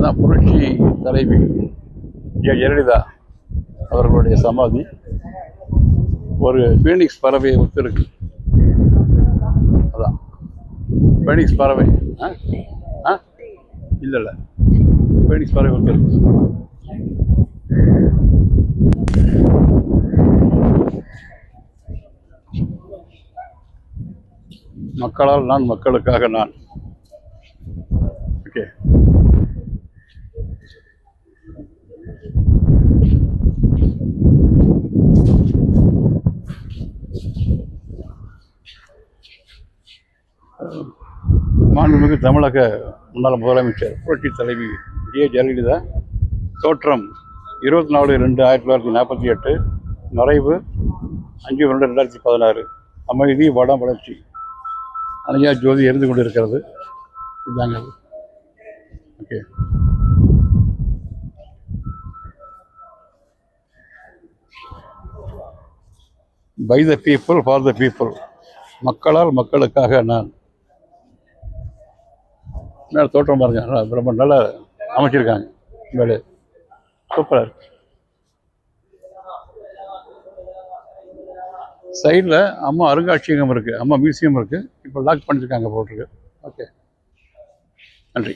நான் புரட்சி தலைவி ஜெயலலிதா அவர்களுடைய சமாதி ஒரு ஃபீனிக்ஸ் பறவையை ஒத்திருக்கு அதான் பீனிக்ஸ் பறவை ஆ ஆ இல்லை இல்லை பீனிக்ஸ் பறவை ஒத்திருக்கு மக்களால் நான் மக்களுக்காக நான். ஓகே மாண்புமிகு தமிழக முன்னாள் முதலமைச்சர் புரட்சி தலைவி ஏ. ஜெயலலிதா தோற்றம் இருபத்தி நாலு ரெண்டு ஆயிரத்தி தொள்ளாயிரத்தி நாற்பத்தி எட்டு மறைவு அஞ்சு ரெண்டு ரெண்டாயிரத்தி பதினாறு. அமைதி வடம் வளர்ச்சி. அணையா ஜோதி எரிந்து கொண்டிருக்கிறது. இதாங்க. Okay. By the people for the people மக்களால் மக்களுக்காக நான். நல்லா தோற்றம் பாருங்க. நல்லா ரொம்ப நல்லா அமைச்சிருக்காங்க. வேலை சூப்பராக இருக்கு. சைடில் அம்மா அருங்காட்சியகம் இருக்குது அம்மா மியூசியம் இருக்குது இப்போ லாக் பண்ணியிருக்காங்க போட்டிருக்கு. ஓகே நன்றி.